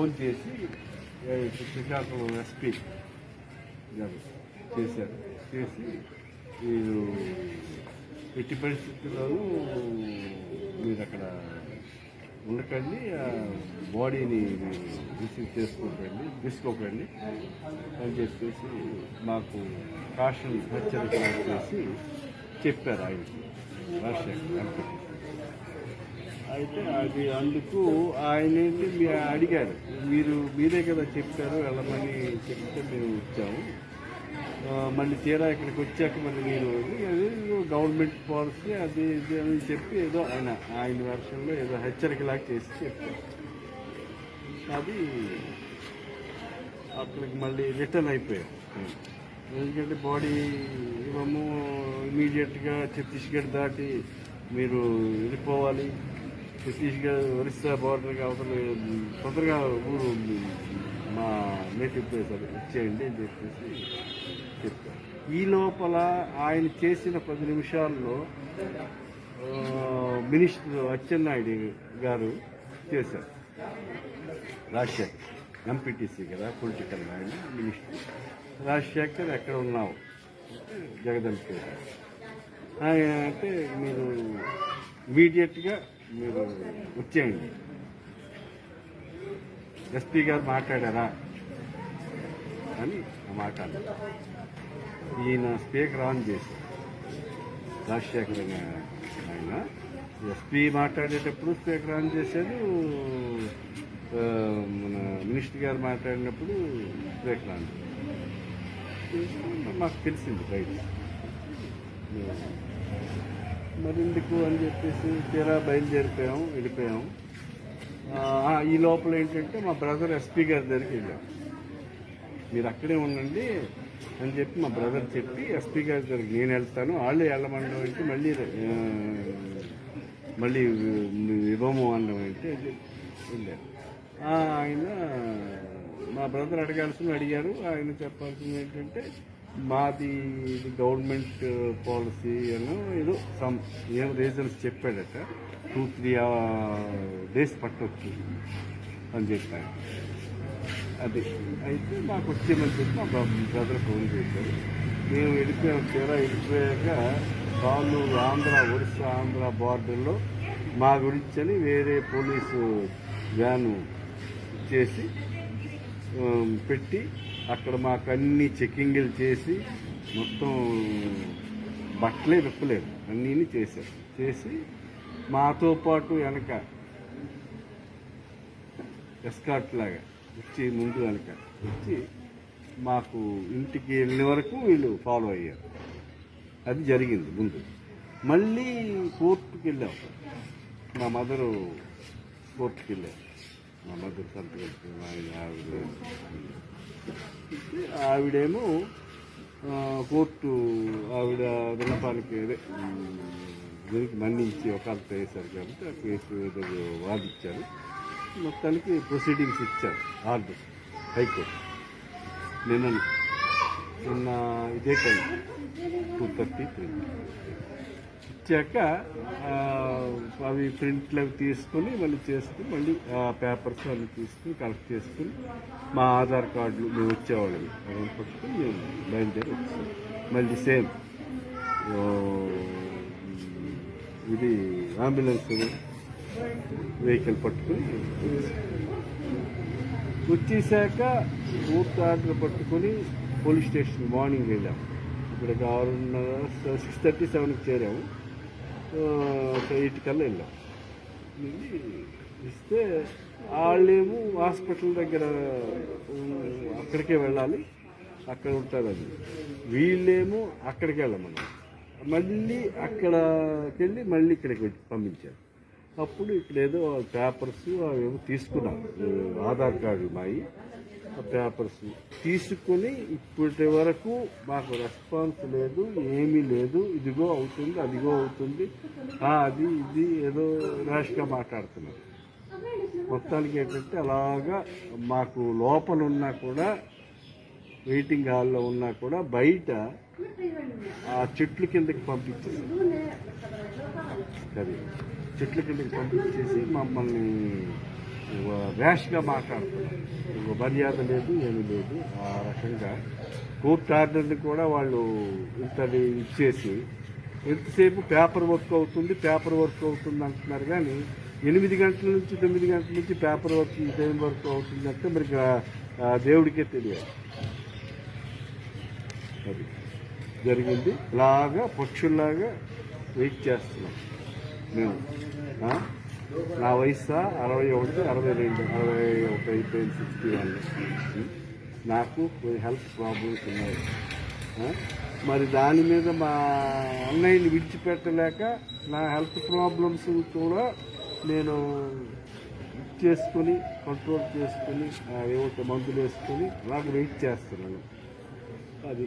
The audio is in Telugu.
ఫోన్ శ్రీకాకుళం ఎస్పీ గారు చేశారు. చేసి మీరు ఎట్టి పరిస్థితుల్లోనూ మీరు అక్కడ ఉండకండి ఆ బాడీని మీరు రిసీవ్ చేసుకోకండి తీసుకోకండి. అని చెప్పేసి మాకు కాషన్ హెచ్చరిక చేసి చెప్పారు ఆయనకి రాజశేఖర్ వెంకటేష్ అయితే అది అందుకు ఆయన ఏంటి మీ అడిగారు. మీరు మీరే కదా చెప్పారు వెళ్ళమని చెప్తే మేము ఇచ్చాము మళ్ళీ తీరా ఇక్కడికి వచ్చాక మళ్ళీ మీరు అది గవర్నమెంట్ పాలసీ అది ఇది అని చెప్పి ఏదో ఆయన ఆయన వర్షంలో ఏదో హెచ్చరికలాగా చేసి చెప్పారు. అది అక్కడికి మళ్ళీ రిటర్న్ అయిపోయారు. ఎందుకంటే బాడీ ఇవ్వము ఇమీడియట్గా ఛత్తీస్గఢ్ దాటి మీరు వెళ్ళిపోవాలి. ఛత్తీస్గఢ్ ఒరిస్సా బార్డర్కి అవతల తొందరగా ఊరు ఉంది. మా నేటివ్ ప్లేస్ అది. ఇచ్చేయండి అని చెప్పేసి చెప్పారు. ఈ లోపల ఆయన చేసిన పది నిమిషాల్లో మినిస్టర్ అచ్చెన్నాయుడు గారు చేశారు. రాజశేఖర్ ఎంపీటీసీ కదా పొలిటికల్ ఆయన మినిస్టర్ రాజశేఖర్ ఎక్కడ ఉన్నావు? జగదంపేట. ఆయన అంటే మీరు ఇమీడియట్గా మీరు వచ్చేయండి ఎస్పీ గారు మాట్లాడారా? అని మాట్లాడారు ఈయన స్పీకర్ ఆన్ చేశారు రాజశేఖర్ ఆయన ఎస్పీ మాట్లాడేటప్పుడు స్పీకర్ ఆన్ చేశారు మన మినిస్టర్ గారు మాట్లాడినప్పుడు స్పీకర్ ఆన్ చేశారు. మాకు తెలిసింది రైట్ మరి ఎందుకు అని చెప్పేసి తీరా బయలుదేరిపోయాం వెళ్ళిపోయాము. ఈ లోపల ఏంటంటే మా బ్రదర్ ఎస్పీ గారి దగ్గరికి వెళ్ళాం. మీరు అక్కడే ఉండండి అని చెప్పి మా బ్రదర్ చెప్పి ఎస్పీ గారి దగ్గరికి నేను వెళ్తాను వాళ్ళు వెళ్ళమనడం అంటే మళ్ళీ మళ్ళీ ఇవ్వము అనడం అంటే వెళ్ళారు. ఆయన మా బ్రదర్ అడగాల్సింది అడిగారు. ఆయన చెప్పాల్సింది ఏంటంటే మాది ఇది గవర్నమెంట్ uh, పాలసీ అని ఏదో సమ్ ఏం రీజన్స్ చెప్పాడట. టూ త్రీ డేస్ పట్టొచ్చు అని చెప్పాను అది. అయితే మాకు వచ్చేమని చెప్పి మా బ్రదర్ ఫోన్ చేశారు మేము వెళ్ళిపోయాం తీరా వెళ్ళిపోయాక వాళ్ళు ఆంధ్ర ఒరిస్సా ఆంధ్ర బార్డర్లో మా గురించి అని వేరే పోలీసు వ్యాను చేసి um, పెట్టి అక్కడ మాకు అన్ని చెకింగ్లు చేసి మొత్తం బట్టలే విప్పలేదు. అన్నీ చేశారు. చేసి మాతో పాటు వెనక ఎస్కాట్ లాగా వచ్చి ముందు వెనక వచ్చి మాకు ఇంటికి వెళ్ళిన వరకు వీళ్ళు ఫాలో అయ్యారు. అది జరిగింది ముందు. మళ్ళీ కోర్టుకి వెళ్ళాం. మా మదరు కోర్టుకి వెళ్ళాం మా మదర్ సంతకం ఆయన ఆవిడ ఆవిడేమో కోర్టు ఆవిడ విన్నపానికి అదే దీనికి మన్నించి ఒకళ్ళతో వేశారు కాబట్టి ఆ కేసు ఏదో వాదిచ్చారు మొత్తానికి ప్రొసీడింగ్స్ ఇచ్చారు ఆర్డర్ హైకోర్టు. నిన్న నిన్న ఇదే టైం టూ థర్టీ త్రీ ఇచ్చాక అవి ప్రింట్లు అవి తీసుకొని మళ్ళీ చేసుకుని మళ్ళీ పేపర్స్ అవి తీసుకుని కలెక్ట్ చేసుకుని మా ఆధార్ కార్డులు మేము వచ్చేవాళ్ళం అవన్నీ పట్టుకుని మేము బయలుదేరి వచ్చాం. మళ్ళీ సేమ్ ఇది అంబులెన్స్ వెహికల్ పట్టుకుని వచ్చేసాక పూర్తి ఆర్డర్ పట్టుకొని పోలీస్ స్టేషన్ మార్నింగ్ వెళ్ళాం. ఇక్కడ ఆరున్నర సిక్స్ థర్టీ సెవెన్కి చేరాము. ఎయిట్ కల్లా వెళ్ళాం. వెళ్ళి ఇస్తే వాళ్ళేమో హాస్పిటల్ దగ్గర అక్కడికే వెళ్ళాలి అక్కడ ఉంటారని. వీళ్ళేమో అక్కడికి వెళ్ళమని మళ్ళీ అక్కడికి వెళ్ళి మళ్ళీ ఇక్కడికి పంపించారు. అప్పుడు ఇక్కడ ఏదో పేపర్స్ అవేమో తీసుకున్నాం ఆధార్ కార్డు మాయి. పేపర్స్ తీసుకుని ఇప్పటి వరకు మాకు రెస్పాన్స్ లేదు ఏమీ లేదు. ఇదిగో అవుతుంది అదిగో అవుతుంది. అది ఇది ఏదో ర్యాష్గా మాట్లాడుతున్నారు. మొత్తానికి ఏంటంటే అలాగా మాకు లోపల ఉన్నా కూడా వెయిటింగ్ హాల్లో ఉన్నా కూడా బయట ఆ చెట్ల కిందకి పంపించేసి సరే చెట్ల కిందకి పంపించేసి మమ్మల్ని ర్యాష్గా మాట్లాడుతున్నారు మర్యాద లేదు ఏమీ లేదు ఆ రకంగా కోర్టు ఆర్డర్ని కూడా వాళ్ళు ఇంత ఇచ్చేసి ఎంతసేపు పేపర్ వర్క్ అవుతుంది పేపర్ వర్క్ అవుతుంది అంటున్నారు కానీ ఎనిమిది గంటల నుంచి తొమ్మిది గంటల నుంచి పేపర్ వర్క్ టైం వర్క్ అవుతుందంటే మరి దేవుడికే తెలియాలి. అది జరిగింది. ఇలాగా పక్షుల్లాగా వెయిట్ చేస్తున్నాం మేము. నా వయసు అరవై ఒకటి అరవై రెండు అరవై ఒకటి అయిపోయింది సిక్స్టీ వన్ నాకు హెల్త్ ప్రాబ్లమ్స్ ఉన్నాయి. మరి దాని మీద మా అన్నయ్యని విడిచిపెట్టలేక నా హెల్త్ ప్రాబ్లమ్స్ కూడా నేను చేసుకొని కంట్రోల్ చేసుకొని ఆ, ఏవో మందులు వేసుకొని నాకు వెయిట్ చేస్తున్నాను. అది.